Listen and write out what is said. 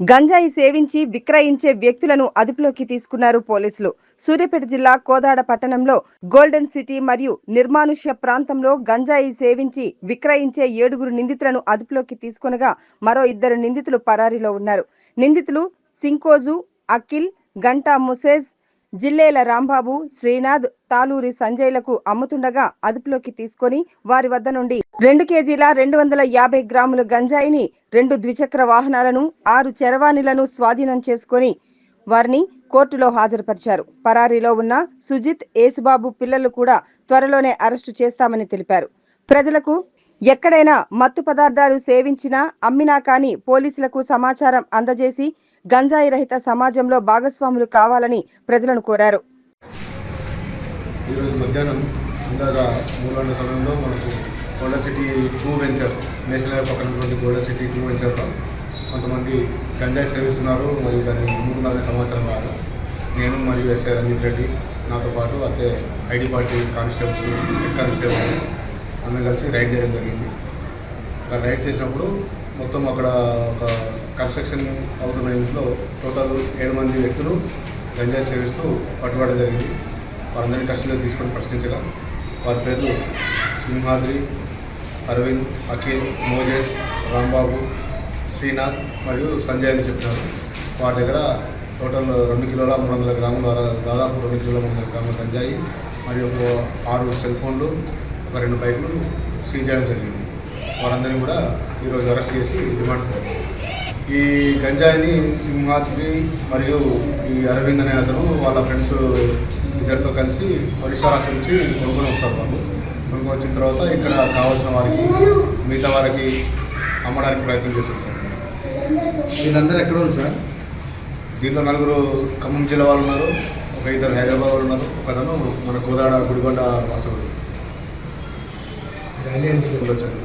గంజాయి సేవించి విక్రయించే వ్యక్తులను అదుపులోకి తీసుకున్నారు పోలీసులు. సూర్యాపేట జిల్లా కోదాడ పట్టణంలో గోల్డెన్ సిటీ మరియు నిర్మానుష్య ప్రాంతంలో గంజాయి సేవించి విక్రయించే ఏడుగురు నిందితులను అదుపులోకి తీసుకునగా మరో ఇద్దరు నిందితులు పరారీలో ఉన్నారు. నిందితులు సింకోజు అఖిల్ గంటా ముసేజ్ జిల్లేల రాంబాబు శ్రీనాథ్ తాలూరి సంజయ్లకు అమ్ముతుండగా అదుపులోకి తీసుకొని వారి వద్ద నుండి రెండు కేజీల రెండు వందల యాభై గ్రాముల గంజాయిని రెండు ద్విచక్ర వాహనాలను ఆరు చరవాణిలను స్వాధీనం చేసుకొని వారిని కోర్టులో హాజరుపరిచారు. పరారీలో ఉన్న సుజిత్ ఏసుబాబు పిల్లలు కూడా త్వరలోనే అరెస్టు చేస్తామని తెలిపారు. ప్రజలకు ఎక్కడైనా మత్తు పదార్థాలు సేవించినా అమ్మినా కానీ పోలీసులకు సమాచారం అందజేసి గంజాయి రహిత సమాజంలో భాగస్వాములు కావాలని ప్రజలను కోరారు. ఈరోజు మధ్యాహ్నం అందాక మూడు గంటల సమయంలో మనకు golden city two venture national highway పక్కన ఉన్నటువంటి గోల్డెన్ సిటీ టూ వెంచర్లో కొంతమంది గంజాయి సేవిస్తున్నారు మరియు దాన్ని అమ్ముతున్నారనే సమాచారం రాగా నేను మరియు ఎస్ఐ రంజిత్ రెడ్డి నాతో పాటు అదే ID party constables head constable అందరం కలిసి రైడ్ చేయడం జరిగింది. రైడ్ చేసినప్పుడు మొత్తం అక్కడ ఒక కన్స్ట్రక్షన్ అవుతున్న ఇంట్లో టోటల్ ఏడు మంది వ్యక్తులు గంజాయి సేవిస్తూ పట్టుబడి జరిగింది. వారందరినీ కస్టడీలో తీసుకొని ప్రశ్నించగా వారి పేర్లు సింహాద్రి అరవింద్ అఖిల్ మోజేష్ రాంబాబు శ్రీనాథ్ మరియు సంజయ్ అని చెప్పినారు. వారి దగ్గర టోటల్ రెండు కిలోల మూడు వందల గ్రాముల దాదాపు రెండు కిలోల మూడు వందల గ్రాముల గంజాయి మరియు ఒక ఆరు సెల్ ఫోన్లు ఒక రెండు బైకులు సీజ్ చేయడం జరిగింది. వారందరినీ కూడా ఈరోజు అరెస్ట్ చేసి రిమాండ్. ఈ గంజాయిని సింహాద్రి మరియు ఈ అరవింద్ అనే అతను వాళ్ళ ఫ్రెండ్స్ ఇద్దరితో కలిసి ఒరిస్సా రాష్ట్రం నుంచి కొనుక్కొని వస్తారు వాళ్ళు. కొనుక్కొని వచ్చిన తర్వాత ఇక్కడ కావాల్సిన వారికి మిగతా వారికి అమ్మడానికి ప్రయత్నం చేస్తుంటారు. వీళ్ళందరూ ఎక్కడ ఉన్నారు సార్? దీంట్లో నలుగురు ఖమ్మం జిల్లా వాళ్ళు ఉన్నారు ఒక ఇద్దరు హైదరాబాద్ వాళ్ళు ఉన్నారు ఒక అతను మన కోదాడ వాసుడు. ర్యాలీ ఎందుకు? వచ్చారు